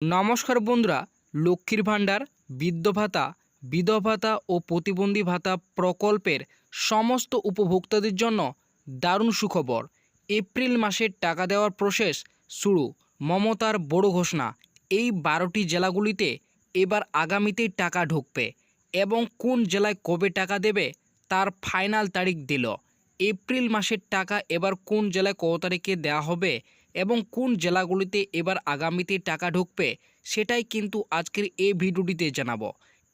নমস্কার বন্ধুরা, লক্ষ্মীর ভাণ্ডার বৃদ্ধ ভাতা বিধবা ভাতা ও প্রতিবন্ধী ভাতা প্রকল্পের সমস্ত উপভোক্তাদের জন্য দারুণ সুখবর। এপ্রিল মাসের টাকা দেওয়ার প্রসেস শুরু। মমতার বড় ঘোষণা, এই বারোটি জেলাগুলিতে এবার আগামীতেই টাকা ঢুকবে এবং কোন জেলায় কবে টাকা দেবে তার ফাইনাল তারিখ দিল। এপ্রিল মাসের টাকা এবার কোন জেলায় কত তারিখে দেওয়া হবে এবং কোন জেলাগুলিতে এবার আগামীতে টাকা ঢুকবে সেটাই কিন্তু আজকের এই ভিডিওটিতে জানাব।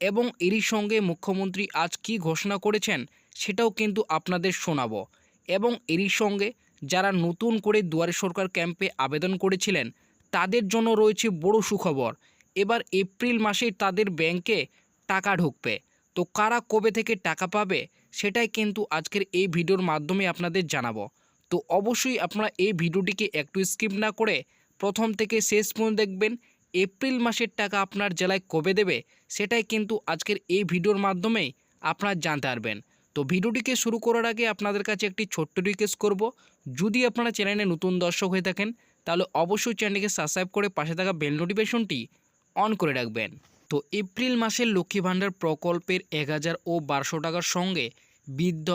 এবং এরই সঙ্গে মুখ্যমন্ত্রী আজ কী ঘোষণা করেছেন সেটাও কিন্তু আপনাদের শোনাবো। এবং এরই সঙ্গে যারা নতুন করে দুয়ারে সরকার ক্যাম্পে আবেদন করেছিলেন, তাদের জন্য রয়েছে বড় সুখবর। এবার এপ্রিল মাসে তাদের ব্যাংকে টাকা ঢুকবে। তো কারা কবে থেকে টাকা পাবে সেটাই কিন্তু আজকের এই ভিডিওর মাধ্যমে আপনাদের জানাব। তো অবশ্যই আপনারা এই ভিডিওটিকে একটু স্কিপ না করে প্রথম থেকে শেষ পর্যন্ত দেখবেন, এপ্রিল মাসের টাকা আপনার জেলায় কবে দেবে, সেটাই কিন্তু আজকের এই ভিডিওর মাধ্যমেই আপনারা জানতে পারবেন। তো ভিডিওটিকে শুরু করার আগে আপনাদের কাছে একটি ছোট্ট রিকোয়েস্ট করব, যদি আপনারা চ্যানেলে নতুন দর্শক হয়ে থাকেন, তাহলে অবশ্যই চ্যানেলটিকে সাবস্ক্রাইব করে পাশে থাকা বেল নোটিফিকেশনটি অন করে রাখবেন। তো এপ্রিল মাসের লক্ষ্মী ভাণ্ডার প্রকল্পের এক হাজার ও বারোশো টাকার সঙ্গে বৃদ্ধ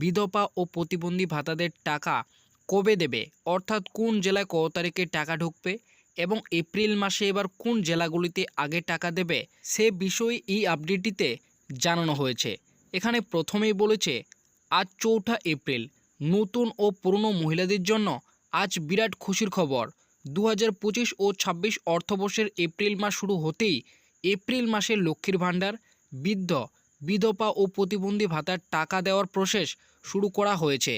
বিধবা ও প্রতিবন্ধী ভাতাদের টাকা কবে দেবে? অর্থাৎ কোন জেলায় কত তারিখে টাকা ঢুকবে? এবং এপ্রিল মাসে এবার কোন জেলাগুলিতে আগে টাকা দেবে? সে বিষয়ে এই আপডেটটিতে জানানো হয়েছে। এখানে প্রথমেই বলেছে, আজ চৌঠা এপ্রিল, নতুন ও পুরনো মহিলাদের জন্য আজ বিরাট খুশির খবর। দু ও ছাব্বিশ অর্থবর্ষের এপ্রিল মাস শুরু হতেই এপ্রিল মাসে লক্ষ্মীর ভাণ্ডার, বৃদ্ধ বিধবা ও প্রতিবন্ধী ভাতার টাকা দেওয়ার প্রসেস শুরু করা হয়েছে।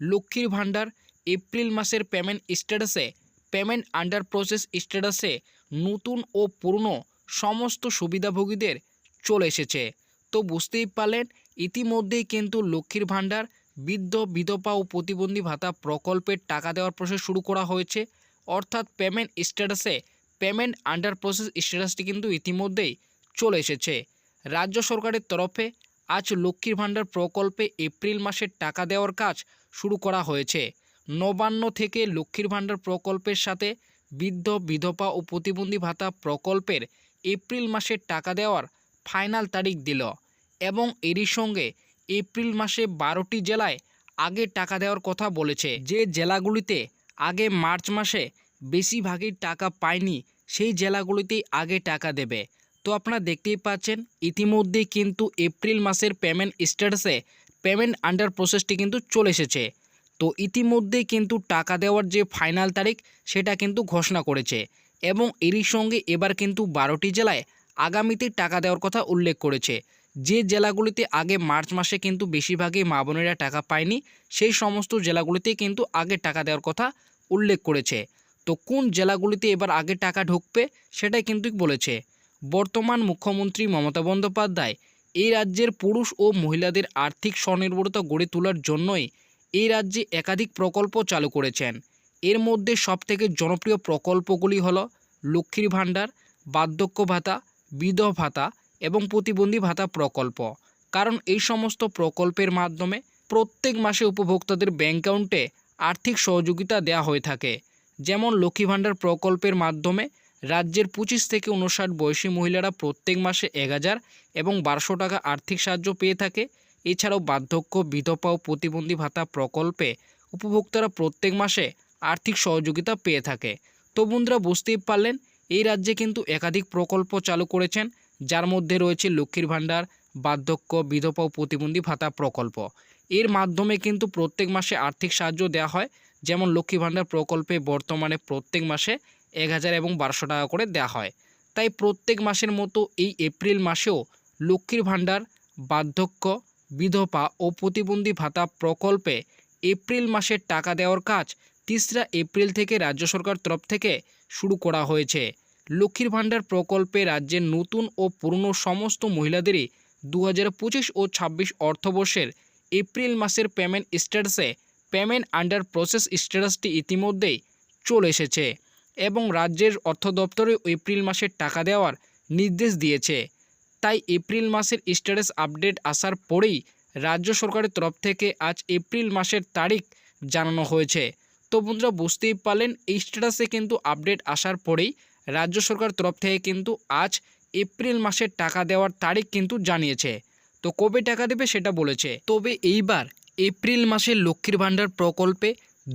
লক্ষ্মীর ভাণ্ডার এপ্রিল মাসের পেমেন্ট স্ট্যাটাসে পেমেন্ট আন্ডার প্রসেস স্ট্যাটাসে নতুন ও পুরনো সমস্ত সুবিধাভোগীদের চলে এসেছে। তো বুঝতেই পারলেন, ইতিমধ্যেই কিন্তু লক্ষ্মীর ভাণ্ডার বৃদ্ধ, বিধবা ও প্রতিবন্ধী ভাতা প্রকল্পের টাকা দেওয়ার প্রসেস শুরু করা হয়েছে। অর্থাৎ পেমেন্ট স্ট্যাটাসে পেমেন্ট আন্ডার প্রসেস স্ট্যাটাসটি কিন্তু ইতিমধ্যেই চলে এসেছে। রাজ্য সরকারের তরফে আজ লক্ষ্মীর ভাণ্ডার প্রকল্পে এপ্রিল মাসের টাকা দেওয়ার কাজ শুরু করা হয়েছে। নবান্ন থেকে লক্ষ্মীর ভাণ্ডার প্রকল্পের সাথে বৃদ্ধ, বিধবা ও প্রতিবন্ধী ভাতা প্রকল্পের এপ্রিল মাসের টাকা দেওয়ার ফাইনাল তারিখ দিল এবং এরই সঙ্গে এপ্রিল মাসে বারোটি জেলায় আগে টাকা দেওয়ার কথা বলেছে। যে জেলাগুলিতে আগে মার্চ মাসে বেশিরভাগই টাকা পায়নি, সেই জেলাগুলিতেই আগে টাকা দেবে। তো আপনারা দেখতেই পাচ্ছেন, ইতিমধ্যেই কিন্তু এপ্রিল মাসের পেমেন্ট স্ট্যাটাসে পেমেন্ট আন্ডার প্রসেসটি কিন্তু চলে এসেছে। তো ইতিমধ্যেই কিন্তু টাকা দেওয়ার যে ফাইনাল তারিখ, সেটা কিন্তু ঘোষণা করেছে এবং এরই সঙ্গে এবার কিন্তু বারোটি জেলায় আগামীতে টাকা দেওয়ার কথা উল্লেখ করেছে। যে জেলাগুলিতে আগে মার্চ মাসে কিন্তু বেশিরভাগই মা বোনেরা টাকা পায়নি, সেই সমস্ত জেলাগুলিতে কিন্তু আগে টাকা দেওয়ার কথা উল্লেখ করেছে। তো কোন জেলাগুলিতে এবার আগে টাকা ঢুকবে, সেটাই কিন্তু বলেছে। বর্তমান মুখ্যমন্ত্রী মমতা বন্দ্যোপাধ্যায় এই রাজ্যের পুরুষ ও মহিলাদের আর্থিক স্বনির্ভরতা গড়ে তোলার জন্যই এই রাজ্যে একাধিক প্রকল্প চালু করেছেন। এর মধ্যে সবথেকে জনপ্রিয় প্রকল্পগুলি হল লক্ষ্মীর ভাণ্ডার, বার্ধক্য ভাতা, বিধবা ভাতা এবং প্রতিবন্ধী ভাতা প্রকল্প। কারণ এই সমস্ত প্রকল্পের মাধ্যমে প্রত্যেক মাসে উপভোক্তাদের ব্যাঙ্ক অ্যাকাউন্টে আর্থিক সহযোগিতা দেওয়া হয়ে থাকে। যেমন লক্ষ্মী ভাণ্ডার প্রকল্পের মাধ্যমে রাজ্যের পঁচিশ থেকে উনষাট বয়সী মহিলারা প্রত্যেক মাসে এক হাজার এবং বারোশো টাকা আর্থিক সাহায্য পেয়ে থাকে। এছাড়াও বার্ধক্য, বিধবা ও প্রতিবন্ধী ভাতা প্রকল্পে উপভোক্তারা প্রত্যেক মাসে আর্থিক সহযোগিতা পেয়ে থাকে। তো বন্ধুরা, বুঝতেই পারলেন, এই রাজ্যে কিন্তু একাধিক প্রকল্প চালু করেছেন, যার মধ্যে রয়েছে লক্ষ্মীর ভাণ্ডার, বার্ধক্য, বিধবা ও প্রতিবন্ধী ভাতা প্রকল্প। এর মাধ্যমে কিন্তু প্রত্যেক মাসে আর্থিক সাহায্য দেওয়া হয়, যেমন লক্ষ্মী ভাণ্ডার প্রকল্পে বর্তমানে প্রত্যেক মাসে এক হাজার এবং বারোশো টাকা করে দেওয়া হয়। তাই প্রত্যেক মাসের মতো এই এপ্রিল মাসেও লক্ষ্মীর ভাণ্ডার, বার্ধক্য, বিধবা ও প্রতিবন্ধী ভাতা প্রকল্পে এপ্রিল মাসের টাকা দেওয়ার কাজ তিসরা এপ্রিল থেকে রাজ্য সরকার তরফ থেকে শুরু করা হয়েছে। লক্ষ্মীর ভাণ্ডার প্রকল্পে রাজ্যের নতুন ও পুরনো সমস্ত মহিলাদেরই দু হাজার পঁচিশ ও ছাব্বিশ অর্থবর্ষের এপ্রিল মাসের পেমেন্ট স্ট্যাটাসে পেমেন্ট আন্ডার প্রসেস স্ট্যাটাসটি ইতিমধ্যেই চলে এসেছে। এবং রাজ্যের অর্থ দপ্তরে এপ্রিল মাসের টাকা দেওয়ার নির্দেশ দিয়েছে। তাই এপ্রিল মাসের স্ট্যাটাস আপডেট আসার পরেই রাজ্য সরকারের তরফ থেকে আজ এপ্রিল মাসের তারিখ জানানো হয়েছে। তো বন্ধুরা, বুঝতেই পারলেন, এই স্ট্যাটাসে কিন্তু আপডেট আসার পরেই রাজ্য সরকার তরফ থেকে কিন্তু আজ এপ্রিল মাসের টাকা দেওয়ার তারিখ কিন্তু জানিয়েছে। তো কবে টাকা দেবে সেটা বলেছে। তবে এইবার এপ্রিল মাসে লক্ষ্মীর ভাণ্ডার প্রকল্পে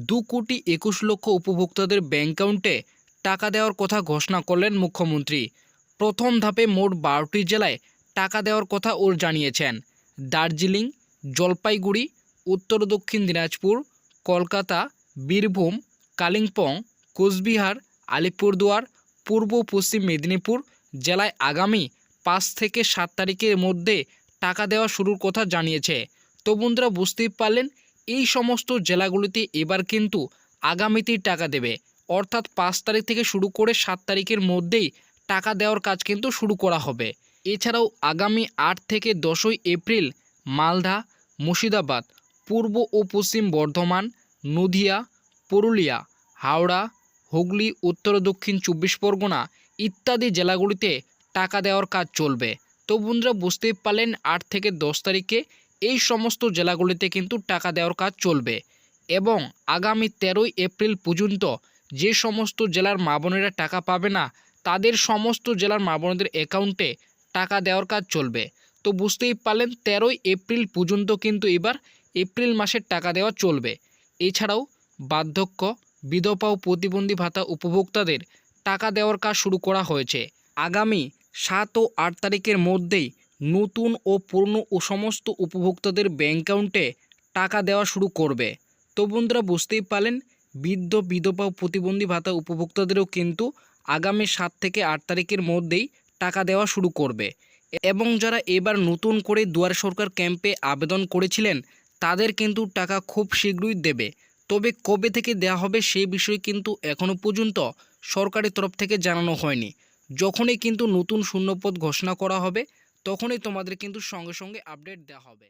দু কোটি একুশ লক্ষ উপভোক্তাদের ব্যাংক অ্যাকাউন্টে টাকা দেওয়ার কথা ঘোষণা করলেন মুখ্যমন্ত্রী। প্রথম ধাপে মোট বারোটি জেলায় টাকা দেওয়ার কথা ওর জানিয়েছেন। দার্জিলিং, জলপাইগুড়ি, উত্তর দক্ষিণ দিনাজপুর, কলকাতা, বীরভূম, কালিম্পং, কোচবিহার, আলিপুরদুয়ার, পূর্ব পশ্চিম মেদিনীপুর জেলায় আগামী পাঁচ থেকে সাত তারিখের মধ্যে টাকা দেওয়া শুরুর কথা জানিয়েছে। তো বন্ধুরা, বুঝতেই পারলেন, এই সমস্ত জেলাগুলিতে এবার কিন্তু আগামীতেই টাকা দেবে। অর্থাৎ পাঁচ তারিখ থেকে শুরু করে সাত তারিখের মধ্যেই টাকা দেওয়ার কাজ কিন্তু শুরু করা হবে। এছাড়াও আগামী আট থেকে দশই এপ্রিল মালদা, মুর্শিদাবাদ, পূর্ব ও পশ্চিম বর্ধমান, নদিয়া, পুরুলিয়া, হাওড়া, হুগলি, উত্তর দক্ষিণ চব্বিশ পরগনা ইত্যাদি জেলাগুলিতে টাকা দেওয়ার কাজ চলবে। তো বন্ধুরা, বুঝতেই পারলেন, আট থেকে দশ তারিখে এই সমস্ত জেলাগুলিতে কিন্তু টাকা দেওয়ার কাজ চলবে। এবং আগামী তেরোই এপ্রিল পর্যন্ত যে সমস্ত জেলার মা বোনেরা টাকা পাবে না, তাদের সমস্ত জেলার মা বোনদের অ্যাকাউন্টে টাকা দেওয়ার কাজ চলবে। তো বুঝতেই পারলেন, তেরোই এপ্রিল পর্যন্ত কিন্তু এবার এপ্রিল মাসের টাকা দেওয়া চলবে। এছাড়াও বার্ধক্য, বিধবা ও প্রতিবন্ধী ভাতা উপভোক্তাদের টাকা দেওয়ার কাজ শুরু করা হয়েছে। আগামী সাত ও আট তারিখের মধ্যেই নতুন ও পুরনো ও সমস্ত উপভোক্তাদের ব্যাংক অ্যাকাউন্টে টাকা দেওয়া শুরু করবে। তো বন্ধুরা, বুঝতেই পারলেন বৃদ্ধ, বিধবা ও প্রতিবন্ধী ভাতা উপভোক্তাদেরও কিন্তু আগামী সাত থেকে আট তারিখের মধ্যেই টাকা দেওয়া শুরু করবে। এবং যারা এবার নতুন করে দুয়ার সরকার ক্যাম্পে আবেদন করেছিলেন, তাদের কিন্তু টাকা খুব শীঘ্রই দেবে। তবে কবে থেকে দেওয়া হবে সেই বিষয়ে কিন্তু এখনও পর্যন্ত সরকারের তরফ থেকে জানানো হয়নি। যখনই কিন্তু নতুন শূন্যপদ ঘোষণা করা হবে, তখনই তোমাদের কিন্তু সঙ্গে সঙ্গে আপডেট দেওয়া হবে।